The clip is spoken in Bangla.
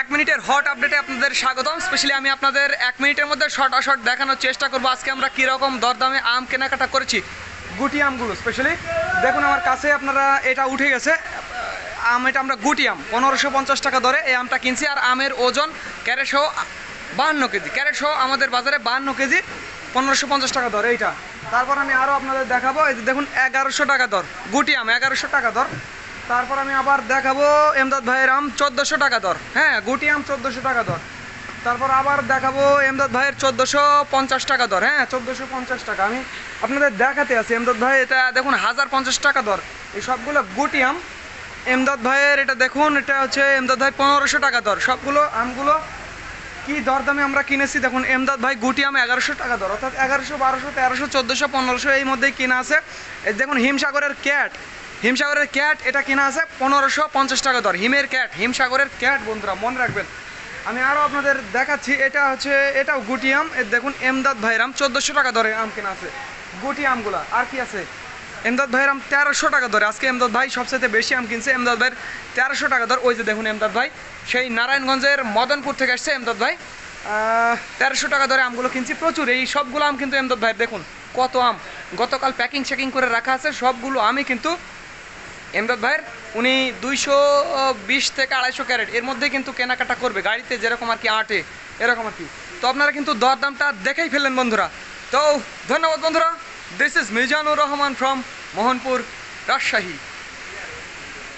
এক মিনিটের হট আপডেটে আপনাদের স্বাগতম। স্পেশালি আমি আপনাদের এক মিনিটের মধ্যে শর্ট শর্ট দেখানোর চেষ্টা করব। আজকে আমরা কীরকম দরদামে আম কেনাকাটা করেছি? গুটি আমগুলো স্পেশালি দেখুন আমার কাছে আপনারা এটা উঠে গেছে। আম, এটা আমরা গুটি আম, পনেরোশো পঞ্চাশ টাকা দরে এই আমটা কিনছি। আর আমের ওজন ক্যারেট সহ বাহান্ন কেজি। ক্যারেট সহ আমাদের বাজারে বাহান্ন কেজি, পনেরোশো পঞ্চাশ টাকা দর এইটা। তারপর আমি আরও আপনাদের দেখাবো। এই দেখুন, এগারোশো টাকা দর, গুটি আম, এগারোশো টাকা দর। তারপর আমি আবার দেখাবো এমদাদ ভাইয়ের আম চোদ্দোশো টাকা দর। হ্যাঁ গুটি আম চোদ্দোশো টাকা দর। তারপর আবার দেখাবো এমদাদ ভাইয়ের চোদ্দোশো পঞ্চাশ টাকা দর। হ্যাঁ চোদ্দোশো পঞ্চাশ টাকা। আমি আপনাদের দেখাতে আছি এমদাদ ভাই, এটা দেখুন হাজার পঞ্চাশ টাকা দর। এই সবগুলো গুটি আম এমদাদ ভাইয়ের, এটা দেখুন, এটা হচ্ছে এমদাদ ভাই পনেরোশো টাকা দর। সবগুলো আমগুলো কি দরদামে আমরা কিনেছি? দেখুন, এমদাদ ভাই গুটি আম এগারোশো টাকা দর। অর্থাৎ এগারোশো, বারোশো, তেরোশো, চোদ্দোশো, পনেরোশো এই মধ্যেই কিনা আছে। দেখুন হিমসাগরের ক্যাট। হিমসাগরের ক্যাট, এটা কিনা আছে পনেরোশো পঞ্চাশ টাকা দর। হিমের ক্যাট, হিমসাগরের ক্যাট বন্ধুরা, মনে রাখবেন। আমি আরও আপনাদের দেখাচ্ছি, এটা হচ্ছে, এটাও গুটি আম। দেখুন, এমদাদ ভাইয়ের আম চোদ্দোশো টাকা দরে আম কেনা আছে। গুটি আমগুলা, আর কি আছে? এমদাদ ভাইয়ের আম তেরোশো টাকা দরে। আজকে এমদাদ ভাই সবচেয়ে বেশি আম কিনছে। এমদাদ ভাইয়ের তেরোশো টাকা দর। ওই যে দেখুন এমদাদ ভাই, সেই নারায়ণগঞ্জের মদনপুর থেকে আসছে এমদাদ ভাই। তেরোশো টাকা দরে আমগুলো কিনছি প্রচুর। এই সবগুলো আম কিন্তু এমদাদ ভাইয়ের, দেখুন, কত আম। গতকাল প্যাকিং শ্যাকিং করে রাখা আছে, সবগুলো আমি কিন্তু এমদাদ ভাইয়ের উনি দুইশো বিশ থেকে আড়াইশো ক্যারেট। এর মধ্যে কিন্তু কেনাকাটা করবে, গাড়িতে যেরকম আর কি আটে, এরকম আর কি। তো আপনারা কিন্তু দরদামটা দেখেই ফেললেন বন্ধুরা। তো ধন্যবাদ বন্ধুরা। This is Mizanur Rahman from Mohanpur, Rajshahi.